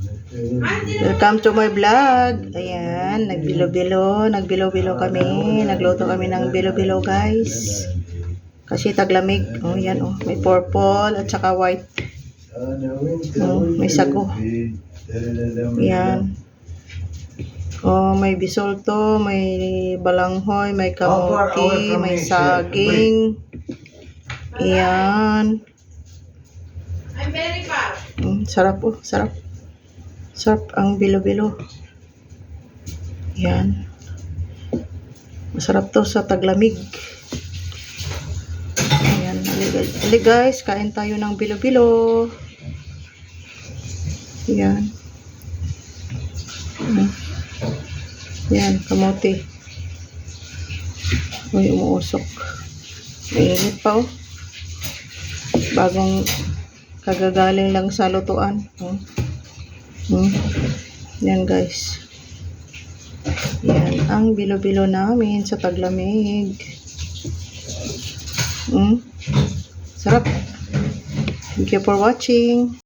Welcome to my vlog. Ayan, nagbilo-bilo, nagbilo-bilo kami. Nagluto kami ng bilo-bilo, guys. Kasi taglamig. Oh, yan oh. May purple at saka white. Oh, may sago. Yan. Oh, may bisolto, may balanghoy, may kamuti, may saging. Ayan. I'm very far. Mm, sarap oh, sarap. Sarap ang bilo-bilo. Yan. Masarap to sa taglamig. Ayan. Ali guys, kain tayo ng bilo-bilo. Yan. Mm. Yan, kamote. Uy, umuusok. Mainit pa oh. Bagong kagagaling lang sa lutuan. Oh. Hmm. Yan guys. Yan ang bilo-bilo namin sa taglamig. Hmm. Sarap. Thank you for watching.